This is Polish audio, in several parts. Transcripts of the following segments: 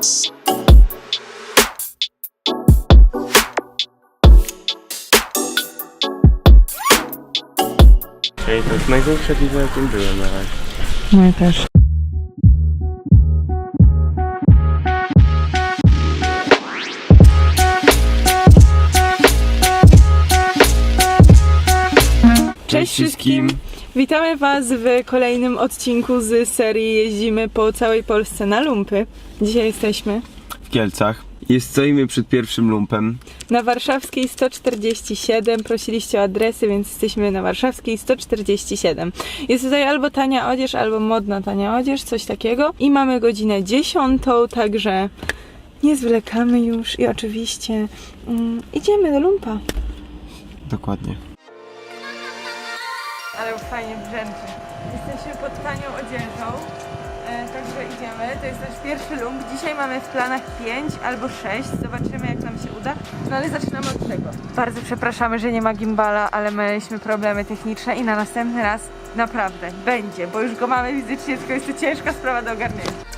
Czyli to jest największe piwo, jakim byłem na razie. No ja też. Cześć wszystkim! Witamy Was w kolejnym odcinku z serii Jeździmy po całej Polsce na lumpy. Dzisiaj jesteśmy W Kielcach. Jest stoimy przed pierwszym lumpem. na warszawskiej 147. Prosiliście o adresy, więc jesteśmy na warszawskiej 147. Jest tutaj albo tania odzież, albo modna tania odzież, coś takiego. I mamy godzinę 10, także nie zwlekamy już i oczywiście mm, idziemy do lumpa. Dokładnie. Ale fajnie brzęczy. Jesteśmy pod tanią odzieżą, idziemy. To jest nasz pierwszy lump. Dzisiaj mamy w planach 5 albo 6. Zobaczymy jak nam się uda. No ale zaczynamy od tego. Bardzo przepraszamy, że nie ma gimbala, ale mieliśmy problemy techniczne i na następny raz naprawdę będzie, bo już go mamy fizycznie, tylko jest to ciężka sprawa do ogarnięcia.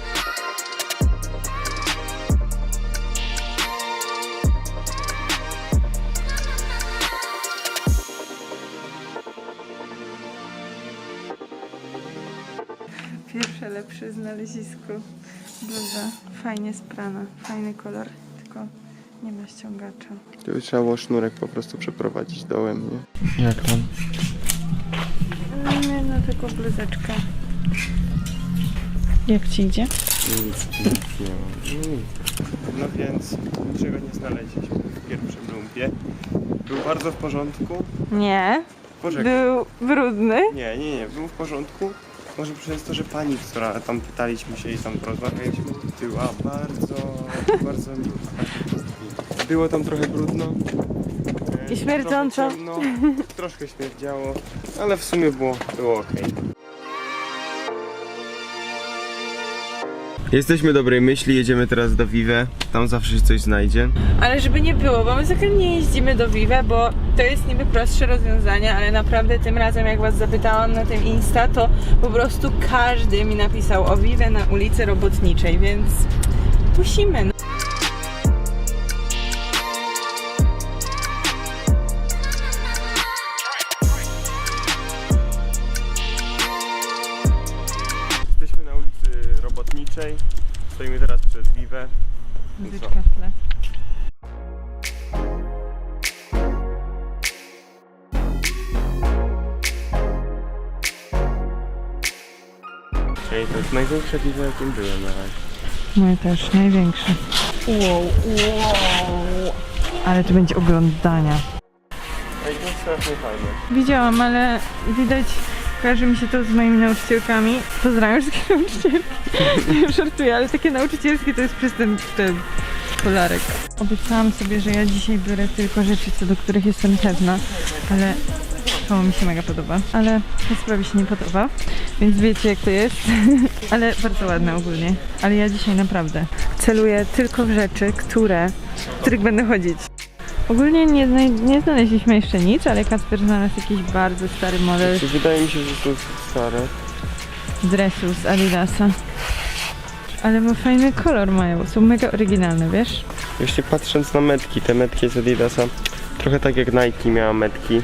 Pierwsze lepsze znalezisko. Bluza fajnie sprana, fajny kolor, tylko nie ma ściągacza. Tu trzeba było sznurek po prostu przeprowadzić dołem, nie? Jak tam? Nie no, tylko bluzeczkę. Jak ci idzie? Nic, nic nie mam. No więc niczego nie znaleźliśmy w pierwszym lumpie. Był bardzo w porządku. Nie. Poczekaj. Był brudny. Nie, nie, nie, był w porządku. Może przez to, że pani, która tam pytaliśmy się i tam rozmawialiśmy, była bardzo, bardzo miła. Było tam trochę brudno. e, I śmierdząco. Trochę, ciemno, troszkę śmierdziało, ale w sumie było, było ok. Jesteśmy dobrej myśli, jedziemy teraz do Vive. Tam zawsze się coś znajdzie. Ale żeby nie było, bo my zwykle nie jeździmy do Vive, bo to jest niby prostsze rozwiązanie, ale naprawdę tym razem jak was zapytałam na tym Insta, to po prostu każdy mi napisał o Vive na ulicy Robotniczej, więc musimy. No. Czyli to jest największe Vive, jakim byłem na razie. Moje też, największe. Wow, wow. Ale to będzie oglądania. Ej, to jest strasznie fajne. Widziałam, ale widać, kojarzy mi się to z moimi nauczycielkami. Pozdrawiam wszystkie nauczycielki. Nie żartuję, ale takie nauczycielskie to jest przez ten, ten kolarek. Obiecałam sobie, że ja dzisiaj biorę tylko rzeczy, co do których jestem pewna, ale to mi się mega podoba. Ale ta sprawie się nie podoba, więc wiecie jak to jest. ale bardzo ładne ogólnie. Ale ja dzisiaj naprawdę celuję tylko w rzeczy, które, w których będę chodzić. Ogólnie nie, nie znaleźliśmy jeszcze nic, ale Kacper znalazł jakiś bardzo stary model Wydaje mi się, że to jest stare. dresu z Adidasa. Ale ma fajny kolor mają, są mega oryginalne, wiesz? Jeszcze patrząc na metki, te metki z Adidasa, trochę tak jak Nike miała metki.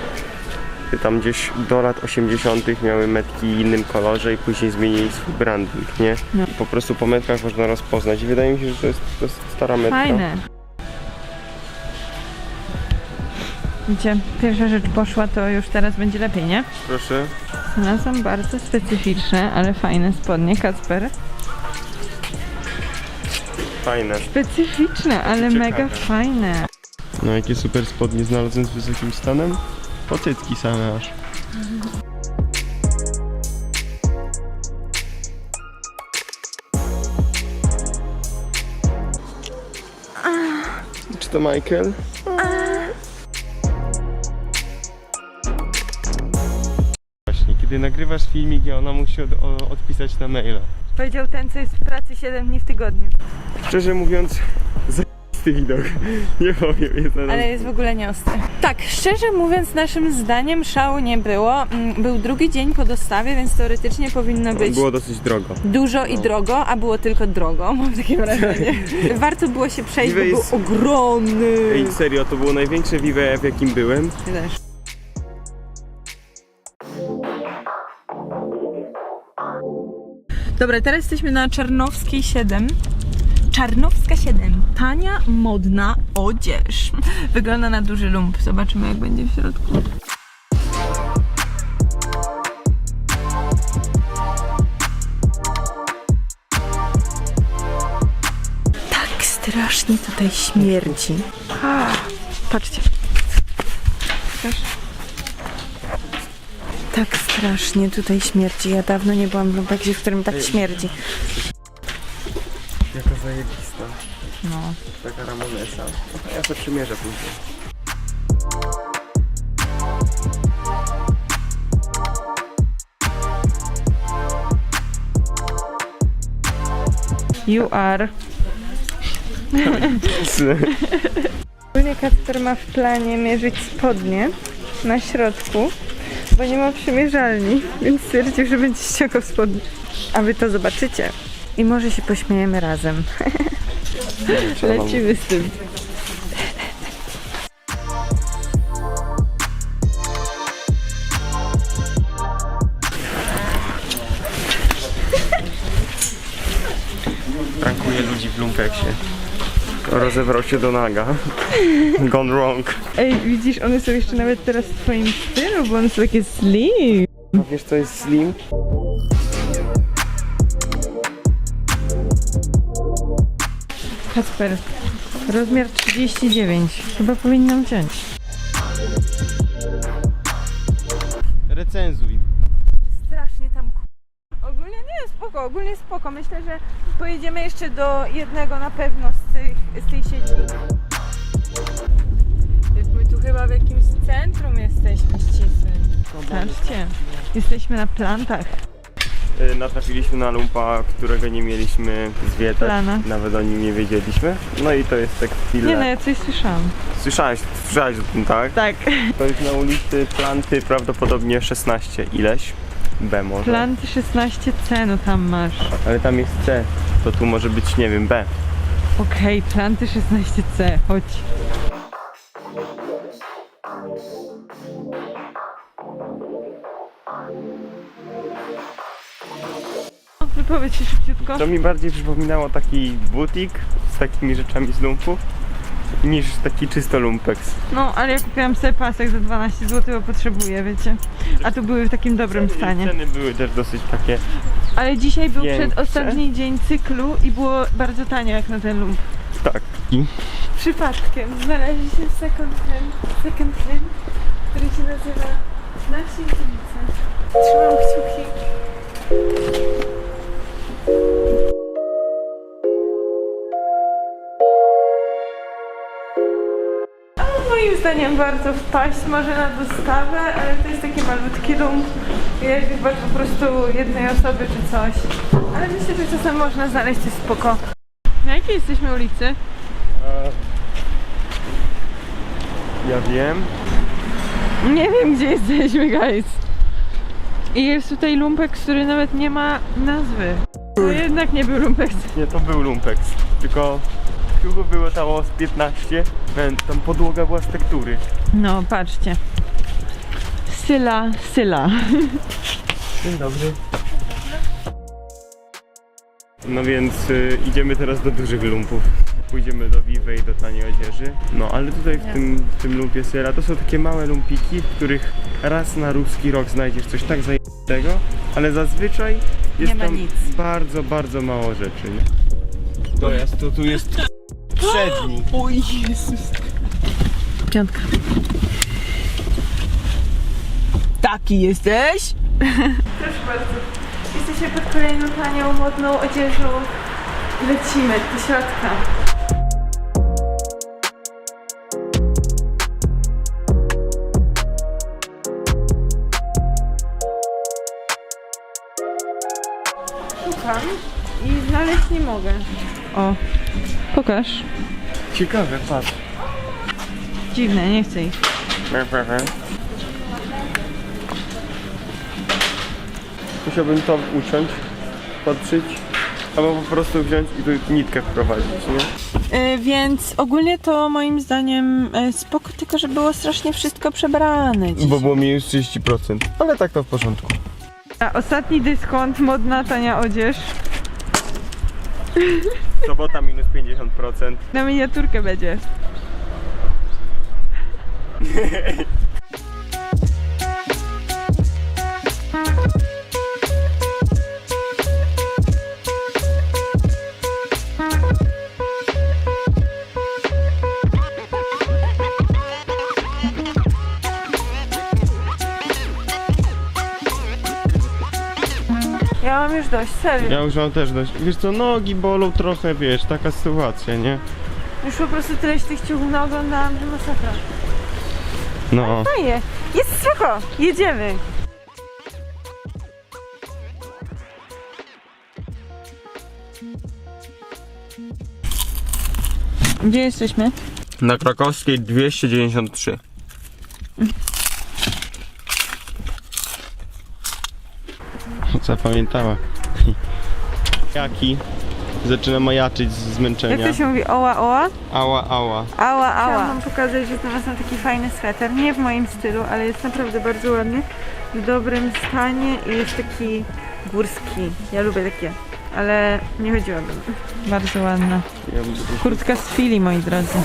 Tam gdzieś do lat 80. miały metki w innym kolorze i później zmienili swój branding, nie? No. Po prostu po metkach można rozpoznać. I wydaje mi się, że to jest, to jest stara metka. Fajne. Widzicie, pierwsza rzecz poszła, to już teraz będzie lepiej, nie? Proszę. Znalazłam bardzo specyficzne, ale fajne spodnie, Kacper. Fajne. Specyficzne, ale Ciekawe. mega fajne. No jakie super spodnie znalazłem z wysokim stanem? Pocycki same aż. Czy to Michael? Właśnie, kiedy nagrywasz filmik, i ona musi od, o, odpisać na maila. Powiedział ten, co jest w pracy 7 dni w tygodniu. Szczerze mówiąc, widok. Nie powiem, jest na Ale jest w ogóle nieostry. Tak, szczerze mówiąc, naszym zdaniem szału nie było. Mm, Był drugi dzień po dostawie, więc teoretycznie powinno być Było dosyć drogo. dużo i drogo, a było tylko drogo, mam takie wrażenie. Warto było się przejść, bo Vive był jest- ogromny. Ej, serio, to było największe Vive, w jakim byłem. Też. Dobra, teraz jesteśmy na Czarnowskiej 7. Czarnowska 7. Tania, modna odzież. Wygląda na duży lump. Zobaczymy, jak będzie w środku. Tak strasznie tutaj śmierdzi. A, patrzcie. Tak strasznie tutaj śmierdzi. Ja dawno nie byłam w lumpeksie, w którym tak śmierdzi. Zajebista. No. Taka Ramonesa. Ja to przymierzę później. You are. Ogólnie Kasper ma w planie mierzyć spodnie na środku, bo nie ma przymierzalni, więc stwierdził, że będzie ściągał spodnie. A wy to zobaczycie. I może się pośmiejemy razem. Lecimy z tym. Prankuje ludzi w lumpeksie. Rozebrał się do naga. Gone wrong. Ej, widzisz, one są jeszcze nawet teraz w twoim stylu, bo one są takie slim. A wiesz co jest slim? Kasper, rozmiar 39. Chyba powinnam wziąć. Recenzuj. Strasznie tam ku... Ogólnie nie, spoko, ogólnie spoko. Myślę, że pojedziemy jeszcze do jednego na pewno z, tych, z tej sieci. Jest, My tu chyba w jakimś centrum jesteśmy ścisłym. Patrzcie, jesteśmy na plantach. Y, Natrafiliśmy na lumpa, którego nie mieliśmy zwietać. Plana. Nawet o nim nie wiedzieliśmy. No i to jest tak chwilę. Nie no, ja coś słyszałam. Słyszałeś, słyszałeś o tym, tak? Tak. To jest na ulicy Planty prawdopodobnie 16 ileś. B może. Planty 16C, no tam masz. Ale tam jest C. To tu może być, nie wiem, B. Okej, planty 16C, chodź. Się szybciutko. To mi bardziej przypominało taki butik z takimi rzeczami z lumpów niż taki czysto lumpeks. No, ale ja kupiłam sobie pasek za 12 zł, bo potrzebuję, wiecie. A tu były w takim dobrym stanie. Ceny były też dosyć takie. Ale dzisiaj był Większe. przedostatni dzień cyklu i było bardzo tanio jak na ten lump. Tak. I Przypadkiem znaleźliśmy second hand, second hand, który się nazywa Nasi Ulice. Trzymam kciuki. Moim zdaniem warto wpaść może na dostawę, ale to jest takie malutki. Jak chyba po prostu jednej osoby czy coś. Ale myślę, że czasem można znaleźć coś spoko. Na jakiej jesteśmy ulicy? ja wiem. Nie wiem, gdzie jesteśmy, guys. I jest tutaj lumpek, który nawet nie ma nazwy. To jednak nie był lumpek. Nie, to był lumpeks. Tylko tylko było tam z 15. Men, Tam podłoga była z tektury. No, patrzcie. Syla, Syla. Dzień dobry. No więc y, idziemy teraz do dużych lumpów. Pójdziemy do Vive i do taniej odzieży. No ale tutaj w tym, w tym lumpie Syra to są takie małe lumpiki, w których raz na ruski rok znajdziesz coś tak zajebnego, ale zazwyczaj jest ma tam nic. bardzo, bardzo mało rzeczy. Nie? To jest, to tu jest przedni. O Jezus. Piątka. Taki jesteś? Proszę bardzo. Jesteśmy pod kolejną tanią, modną odzieżą. Lecimy do środka. Szukam. i znaleźć nie mogę. O, pokaż. Ciekawe, patrz. Dziwne, nie chcę ich. Musiałbym to uciąć, patrzeć, albo po prostu wziąć i tu nitkę wprowadzić, nie? E, więc ogólnie to moim zdaniem e, spoko, tylko że było strasznie wszystko przebrane dziś. Bo było minus 30%, ale tak to w porządku. A ostatni dyskont, modna, tania odzież. Sobota minus 50%. Na miniaturkę będzie. już dość, serio. Ja już mam też dość. Wiesz co, nogi bolą trochę, wiesz, taka sytuacja, nie? Już po prostu tyle się tych ciuchów naoglądałam, że masakra. No. Fajnie, jest spoko, jedziemy. Gdzie jesteśmy? Na krakowskiej 293. Zapamiętała. Jaki? Zaczyna majaczyć z Jak zmęczenia. to się mówi? Oła, oła? Ała, ała. Ała, ała. Chciałam wam pokazać, że znalazłam taki fajny sweter. Nie w moim stylu, ale jest naprawdę bardzo ładny. W dobrym stanie i jest taki górski. Ja lubię takie. Ale nie to. Bardzo ładna. Ja bym tu- Kurtka z fili, moi drodzy.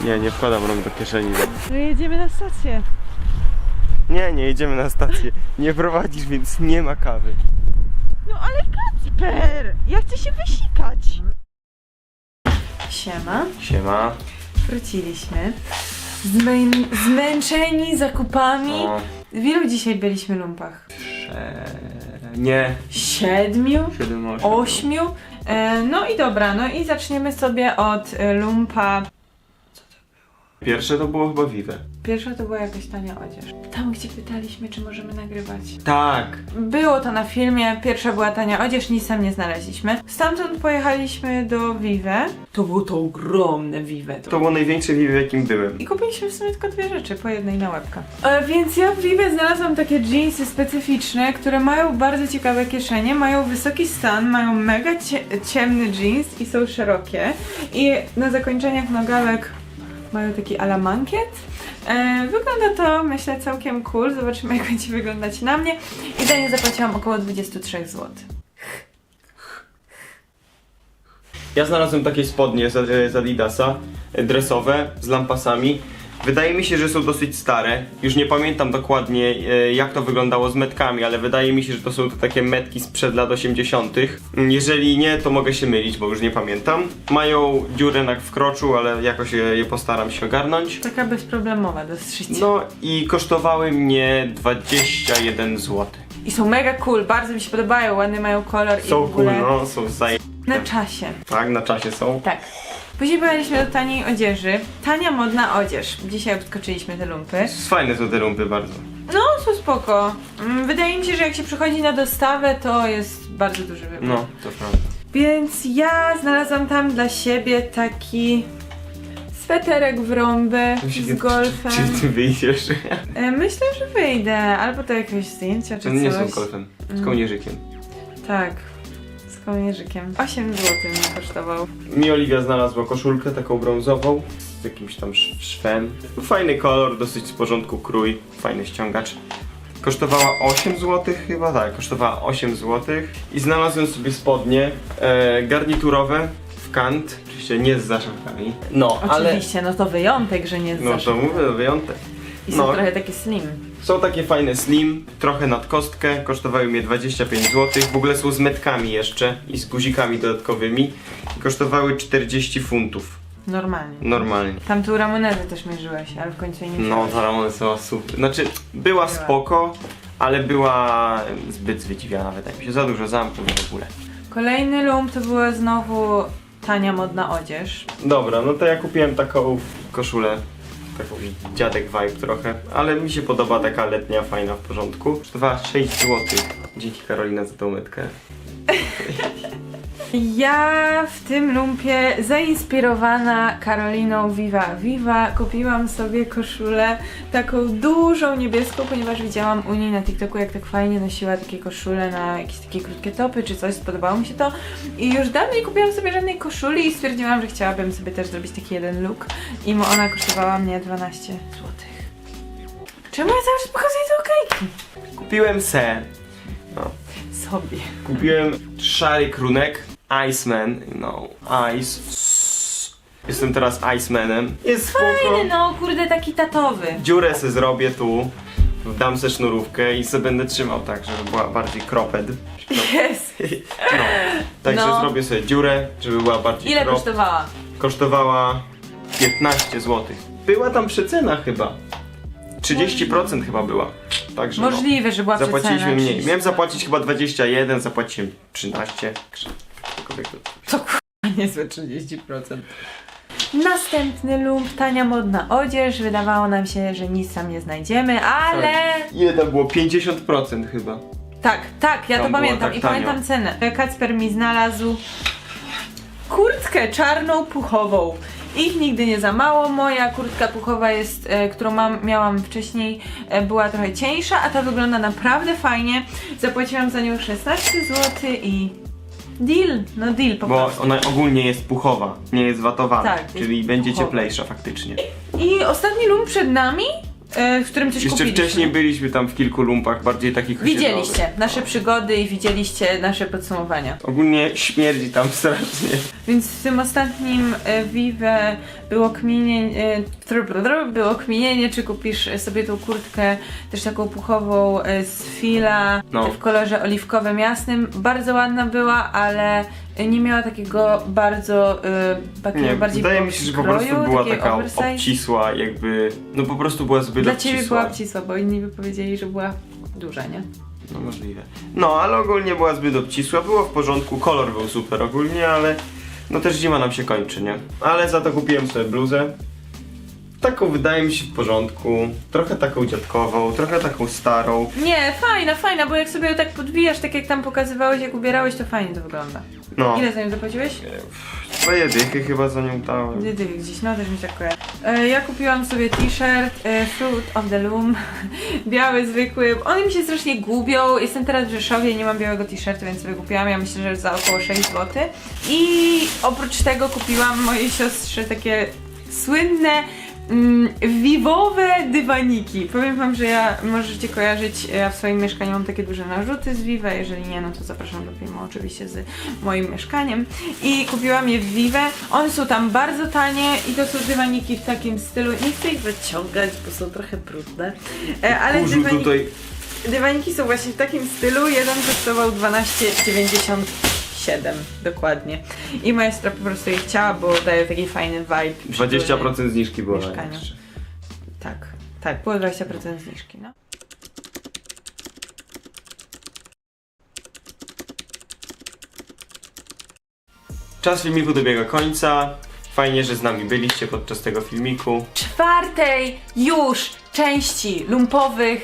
Nie, nie wkładam rąk do kieszeni. No jedziemy na stację. Nie, nie jedziemy na stację. Nie prowadzisz, więc nie ma kawy. No ale Kacper! Ja chcę się wysikać. Siema. Siema. Wróciliśmy. Zmę- zmęczeni zakupami. O, W ilu dzisiaj byliśmy lumpach? e, nie. Siedmiu? 7, 8. Ośmiu? E, no i dobra, no i zaczniemy sobie od e, lumpa. Pierwsze to było chyba Vive. Pierwsza to była jakaś tania odzież. Tam, gdzie pytaliśmy, czy możemy nagrywać. Tak. Było to na filmie, pierwsza była tania odzież, nic tam nie znaleźliśmy. Stamtąd pojechaliśmy do Vive. To było to ogromne Vive. To było największe Vive, jakim byłem. I kupiliśmy w sumie tylko dwie rzeczy, po jednej na łebka. E, więc ja w Vive znalazłam takie jeansy specyficzne, które mają bardzo ciekawe kieszenie, mają wysoki stan, mają mega cie ciemny jeans i są szerokie. I na zakończeniach nogawek mają taki ala mankiet. E, wygląda to, myślę, całkiem cool. Zobaczymy, jak będzie wyglądać na mnie. I za nie zapłaciłam około 23 zł. Ja znalazłem takie spodnie z, z Adidasa, e, dresowe, z lampasami. Wydaje mi się, że są dosyć stare. Już nie pamiętam dokładnie e, jak to wyglądało z metkami, ale wydaje mi się, że to są to takie metki sprzed lat 80. Jeżeli nie, to mogę się mylić, bo już nie pamiętam. Mają dziurę na w kroczu, ale jakoś je, je postaram się ogarnąć. Taka bezproblemowa do zszycia. No i kosztowały mnie 21 zł. I są mega cool, bardzo mi się podobają, ładny mają kolor i w Są cool, ogóle no, są zaje... na czasie. Tak, na czasie są. Tak. Później pojechaliśmy do taniej odzieży. Tania, modna odzież. Dzisiaj odskoczyliśmy te lumpy. Fajne są te lumpy bardzo. No, są spoko. Mm, Wydaje mi się, że jak się przychodzi na dostawę, to jest bardzo duży wybór. No, to prawda. Więc ja znalazłam tam dla siebie taki sweterek w rąby z golfem. Czy ty wyjdziesz? E, Myślę, że wyjdę. Albo to jakieś zdjęcia, czy nie coś. są golfem, z kołnierzykiem. Tak. Kołnierzykiem. 8 zł mi kosztował. Mi Oliwia znalazła koszulkę taką brązową z jakimś tam sz- szwem. Fajny kolor, dosyć z porządku krój, fajny ściągacz. Kosztowała 8 zł chyba, tak, kosztowała 8 zł. I znalazłem sobie spodnie e, garniturowe w kant, oczywiście nie z zaszywkami. No, ale... Oczywiście, no to wyjątek, że nie z No to zaszywką. mówię, wyjątek. I są no. trochę takie slim. Są takie fajne slim, trochę nad kostkę, kosztowały mnie 25 zł. W ogóle są z metkami jeszcze i z guzikami dodatkowymi. I kosztowały 40 funtów. Normalnie. Normalnie. Tam tu ramonezy też mierzyłeś, ale w końcu jej nie No, wziąłeś. ta Ramona była super. Znaczy, była spoko, ale była zbyt zwydziwiana, wydaje mi się. Za dużo zamków w ogóle. Kolejny lump to była znowu tania, modna odzież. Dobra, no to ja kupiłem taką koszulę taką dziadek vibe trochę, ale mi się podoba taka letnia, fajna, w porządku. Kosztowała 6 zł. Dzięki Karolina za tą metkę. Ja w tym lumpie zainspirowana Karoliną Viva Viva kupiłam sobie koszulę taką dużą niebieską, ponieważ widziałam u niej na TikToku jak tak fajnie nosiła takie koszule na jakieś takie krótkie topy czy coś, spodobało mi się to i już dawno nie kupiłam sobie żadnej koszuli i stwierdziłam, że chciałabym sobie też zrobić taki jeden look i ona kosztowała mnie 12 zł. Czemu ja cały czas pokazuję te okejki? Kupiłem se. No. Sobie. Kupiłem szary krunek. Iceman. No. Ice. Jestem teraz Icemanem. Jest spoko. Fajny no, kurde taki tatowy. Dziurę se zrobię tu. Dam se sznurówkę i se będę trzymał tak, żeby była bardziej kroped. Jest. No. Także No. zrobię sobie dziurę, żeby była bardziej Ile krop. kosztowała? Kosztowała 15 zł. Była tam przecena chyba. 30% chyba była. Także no. Możliwe, że była Zapłaciliśmy przecena, mniej. oczywiście. Miałem zapłacić chyba 21, zapłaciłem 13. Cokolwiek to- To kurwa niezłe 30%. Następny lump, tania modna odzież. Wydawało nam się, że nic tam nie znajdziemy, ale... Ile tam było? 50% chyba. Tak, tak, ja Tam to było pamiętam tak i tanio. pamiętam cenę. Kacper mi znalazł kurtkę czarną, puchową. Ich nigdy nie za mało. Moja kurtka puchowa jest, e, którą mam, miałam wcześniej, e, była trochę cieńsza, a ta wygląda naprawdę fajnie. Zapłaciłam za nią 16 zł i deal, no deal po Bo prostu. ona ogólnie jest puchowa, nie jest watowana. Tak, jest czyli będzie puchowa. cieplejsza faktycznie. I ostatni lump przed nami, w którym coś Jeszcze kupiliśmy. wcześniej byliśmy tam w kilku lumpach, bardziej takich osiedlowych. Widzieliście nasze przygody i widzieliście nasze podsumowania. Ogólnie śmierdzi tam strasznie. Więc w tym ostatnim e, Vive było kminienie, e, było kminienie, czy kupisz e, sobie tą kurtkę też taką puchową e, z fila No. e, w kolorze oliwkowym jasnym. Bardzo ładna była, ale e, nie miała takiego bardzo e, takiego Nie, bardziej wydaje mi się, że po kroju, prostu była taka oversize. obcisła, jakby. No po prostu była zbyt Dla ciebie obcisła. była obcisła, bo inni by powiedzieli, że była duża, nie? No możliwe. No, ale ogólnie była zbyt obcisła, było w porządku, kolor był super ogólnie, ale no też zima nam się kończy, nie? Ale za to kupiłem sobie bluzę. Taką wydaje mi się w porządku, trochę taką dziadkową, trochę taką starą. Nie, fajna, fajna, bo jak sobie ją tak podwijasz, tak jak tam pokazywałeś, jak ubierałeś, to fajnie to wygląda. No, Ile za nią zapłaciłeś? swoje dychy chyba za nią dałem. Dydy gdzieś, no też mi się tak kojarzy. E, ja kupiłam sobie t-shirt e, Fruit of the Loom, biały, zwykły. One mi się strasznie gubią. Jestem teraz w Rzeszowie i nie mam białego t-shirtu, więc sobie kupiłam. Ja myślę, że za około 6 zł. I oprócz tego kupiłam mojej siostrze takie słynne mm, wiwowe dywaniki. Powiem wam, że ja możecie kojarzyć, ja w swoim mieszkaniu mam takie duże narzuty z Vive, jeżeli nie, no to zapraszam do filmu oczywiście z moim mieszkaniem. I kupiłam je w Vive. One są tam bardzo tanie i to są dywaniki w takim stylu. Nie chcę ich wyciągać, bo są trochę brudne. E, ale Kurzu dywaniki, tutaj. dywaniki są właśnie w takim stylu. Jeden kosztował 12,97 dokładnie. I moja siostra po prostu je chciała, bo daje taki fajny vibe. 20% zniżki było. na mieszkaniu. jeszcze. Tak, tak, było 20% zniżki, no. Czas filmiku dobiega końca. Fajnie, że z nami byliście podczas tego filmiku. czwartej już części lumpowych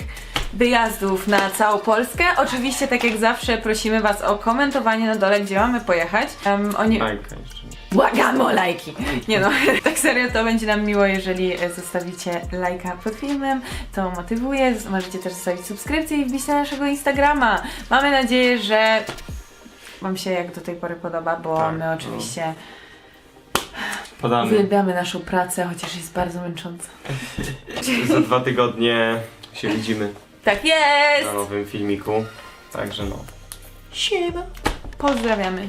wyjazdów na całą Polskę. Oczywiście, tak jak zawsze, prosimy Was o komentowanie na dole, gdzie mamy pojechać. Um, oni... Majka jeszcze. Błagamy o lajki! Nie no, tak serio to będzie nam miło, jeżeli e, zostawicie lajka pod filmem. To motywuje. Możecie też zostawić subskrypcję i wbić na naszego Instagrama. Mamy nadzieję, że Wam się jak do tej pory podoba, bo Tak, my no. oczywiście Podamy. uwielbiamy naszą pracę, chociaż jest bardzo męcząca. Za dwa tygodnie się widzimy Tak jest! na nowym filmiku. Także no. Siema. Pozdrawiamy.